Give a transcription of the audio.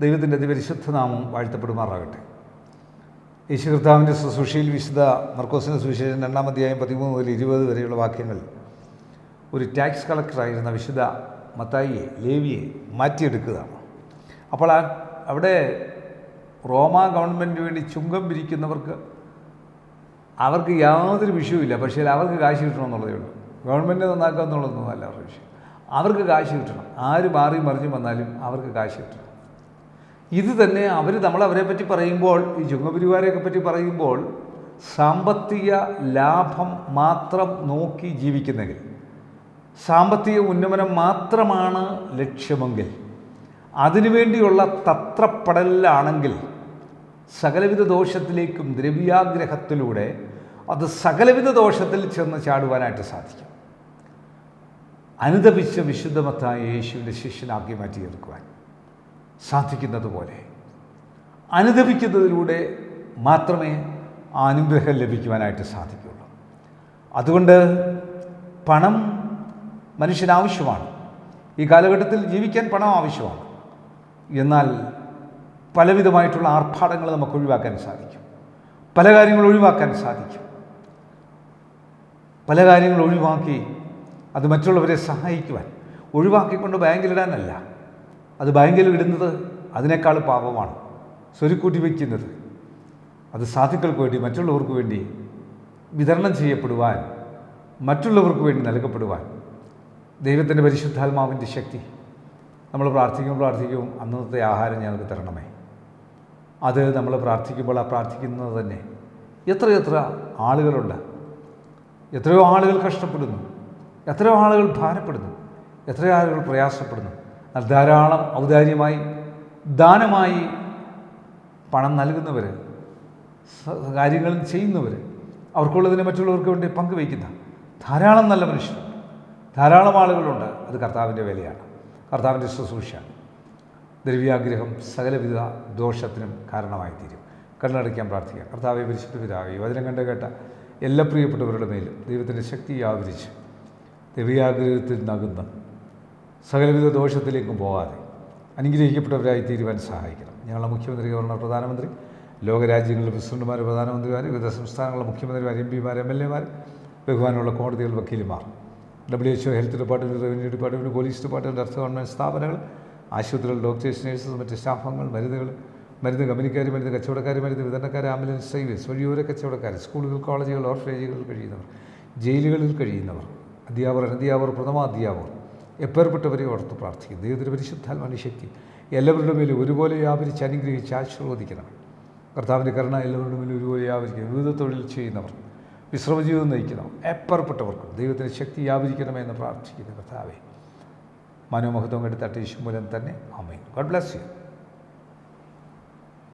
ദൈവത്തിന്റെ അതിപരിശുദ്ധ നാമം വാഴ്ത്തപ്പെടുമാറാകട്ടെ. യേശു കർത്താവിന്റെ ശുശ്രൂഷയിൽ വിശുദ്ധ മർക്കോസിന്റെ സുവിശേഷം രണ്ടാം അധ്യായം പതിമൂന്ന് മുതൽ ഇരുപത് വരെയുള്ള വാക്യങ്ങൾ ഒരു ടാക്സ് കളക്ടറായിരുന്ന വിശുദ്ധ മത്തായിയെ ലേവിയെ മാറ്റിയെടുക്കുകയാണ്. അപ്പോൾ ആ അവിടെ റോമ ഗവൺമെന്റിന് വേണ്ടി ചുങ്കം പിരിക്കുന്നവർക്ക് അവർക്ക് യാതൊരു വിഷയവുമില്ല. പക്ഷേ അവർക്ക് കാശ് കിട്ടണമെന്നുള്ളതേ ഉള്ളൂ. ഗവൺമെന്റ് നന്നാക്കുക എന്നുള്ളതൊന്നും അല്ല അവരുടെ വിഷയം. അവർക്ക് കാശ് കിട്ടണം. ആര് മാറി മറിഞ്ഞു വന്നാലും അവർക്ക് കാശ് കിട്ടണം. ഇത് തന്നെ അവർ നമ്മൾ അവരെ പറ്റി പറയുമ്പോൾ ഈ ചുങ്കപരിവാരെയൊക്കെ പറ്റി പറയുമ്പോൾ സാമ്പത്തിക ലാഭം മാത്രം നോക്കി ജീവിക്കുന്നെങ്കിൽ സാമ്പത്തിക ഉന്നമനം മാത്രമാണ് ലക്ഷ്യമെങ്കിൽ അതിനുവേണ്ടിയുള്ള തത്രപ്പെടലാണെങ്കിൽ സകലവിധ ദോഷത്തിലേക്കും ദ്രവ്യാഗ്രഹത്തിലൂടെ അത് സകലവിധ ദോഷത്തിൽ ചെന്ന് ചാടുവാനായിട്ട് സാധിക്കും. അനുദപിച്ച വിശുദ്ധമത്തായ യേശുവിന്റെ ശിഷ്യനാക്കി മാറ്റിയെടുക്കുവാൻ. സാധിക്കുന്നത് പോലെ അനുദപിക്കുന്നതിലൂടെ മാത്രമേ അനുഗ്രഹം ലഭിക്കുവാനായിട്ട് സാധിക്കുകയുള്ളൂ. അതുകൊണ്ട് പണം മനുഷ്യന് ആവശ്യമാണ് ഈ കാലഘട്ടത്തിൽ ജീവിക്കാൻ പണം ആവശ്യമാണ്. എന്നാൽ പലവിധമായിട്ടുള്ള ആർഭാടങ്ങൾ നമുക്ക് ഒഴിവാക്കാൻ സാധിക്കും. പല കാര്യങ്ങൾ ഒഴിവാക്കാൻ സാധിക്കും. പല കാര്യങ്ങൾ ഒഴിവാക്കി അത് മറ്റുള്ളവരെ സഹായിക്കുവാൻ ഒഴിവാക്കിക്കൊണ്ട് ബാങ്കിലിടാനല്ല. അത് ബാങ്കിൽ ഇടുന്നത് അതിനേക്കാൾ പാപമാണ്. സ്വരുക്കൂട്ടി വയ്ക്കുന്നത്. അത് സാധുക്കൾക്ക് വേണ്ടി മറ്റുള്ളവർക്ക് വേണ്ടി വിതരണം ചെയ്യപ്പെടുവാൻ മറ്റുള്ളവർക്ക് വേണ്ടി നൽകപ്പെടുവാൻ. ദൈവത്തിന്റെ പരിശുദ്ധാത്മാവിന്റെ ശക്തി. നമ്മൾ പ്രാർത്ഥിക്കും പ്രാർത്ഥിക്കും അന്നത്തെ ആഹാരം ഞങ്ങൾക്ക് തരണമേ. അത് നമ്മൾ പ്രാർത്ഥിക്കുമ്പോൾ ആ പ്രാർത്ഥിക്കുന്നത് തന്നെ എത്രയെത്ര ആളുകളുണ്ട്. എത്രയോ ആളുകൾ കഷ്ടപ്പെടുന്നു. എത്രയോ ആളുകൾ ഭാരപ്പെടുന്നു. എത്രയോ ആളുകൾ പ്രയാസപ്പെടുന്നു. ധാരാളം ഔദാര്യമായി ദാനമായി പണം നൽകുന്നവർ കാര്യങ്ങൾ ചെയ്യുന്നവർ അവർക്കുള്ളതിനെ മറ്റുള്ളവർക്ക് വേണ്ടി പങ്കുവയ്ക്കുന്ന ധാരാളം നല്ല മനുഷ്യർ ധാരാളം ആളുകളുണ്ട്. അത് കർത്താവിന്റെ വേലയാണ്. കർത്താവിന്റെ ശുശ്രൂഷ ദ്രവ്യാഗ്രഹം സകലവിധ ദോഷത്തിനും കാരണമായി തീരും കണ്ണടയ്ക്കാൻ പ്രാർത്ഥിക്കുക കർത്താവെ പരിശുദ്ധ പിതാവെ യുവജനം കണ്ട് കേട്ട എല്ലാ പ്രിയപ്പെട്ടവരുടെ മേലും ദൈവത്തിന്റെ ശക്തി ആവരിച്ച് ദ്രവ്യാഗ്രഹത്തിൽ നകുന്ന സകലവിധ ദോഷത്തിലേക്കും പോകാതെ അനുഗ്രഹിക്കപ്പെട്ടവരായി തീരുവാൻ സഹായിക്കണം. ഞങ്ങളുടെ മുഖ്യമന്ത്രി ഗവർണർ പ്രധാനമന്ത്രി ലോകരാജ്യങ്ങളിലെ പ്രസിഡന്റുമാർ പ്രധാനമന്ത്രിമാർ വിവിധ സംസ്ഥാനങ്ങളിലെ മുഖ്യമന്ത്രിമാർ എം പിമാർ എം എൽ എമാർ ബഹുമാനമുള്ള കോടതികൾ വക്കീലുമാർ W H O health department revenue department police department അർത്ഥ ഗവൺമെന്റ് സ്ഥാപനങ്ങൾ ആശുപത്രികൾ ഡോക്ടേഴ്സ് നഴ്സസ് മറ്റ് സ്റ്റാഫംഗങ്ങൾ മരുന്നുകൾ മരുന്ന് കമ്പനിക്കാർ മരുന്ന് കച്ചവടക്കാർ മരുന്ന് വിതരണക്കാർ ആംബുലൻസ് സർവീസ് വഴിയോര കച്ചവടക്കാർ സ്കൂളുകൾ കോളേജുകൾ ഓർഫനേജുകളിൽ കഴിയുന്നവർ ജയിലുകളിൽ കഴിയുന്നവർ അധ്യാപകർ അനധ്യാപകർ പ്രഥമ അധ്യാപകർ എപ്പേർപ്പെട്ടവരെ ഓർത്ത് പ്രാർത്ഥിക്കും ദൈവത്തിന്റെ പരിശുദ്ധാത്മാവിന്റെ ശക്തി. എല്ലാവരുടെ മേലും ഒരുപോലെ വ്യാപരിച്ച് അനുഗ്രഹിച്ച് ആശീർവദിക്കണം. കർത്താവിന്റെ കരുണ എല്ലാവരുടെ മേലും ഒരുപോലെ വ്യാപരിക്കണം വിവിധ തൊഴിൽ ചെയ്യുന്നവർ വിശ്രമജീവിതം നയിക്കണം എപ്പേർപ്പെട്ടവർക്കും ദൈവത്തിന്റെ ശക്തി വ്യാപരിക്കണമെന്ന് പ്രാർത്ഥിക്കുന്നു കർത്താവെ. മനോമഹത്വം എടുത്തട്ട് യേശു മൂലം തന്നെ. അമ്മയും ഗോഡ് ബ്ലസ് യു.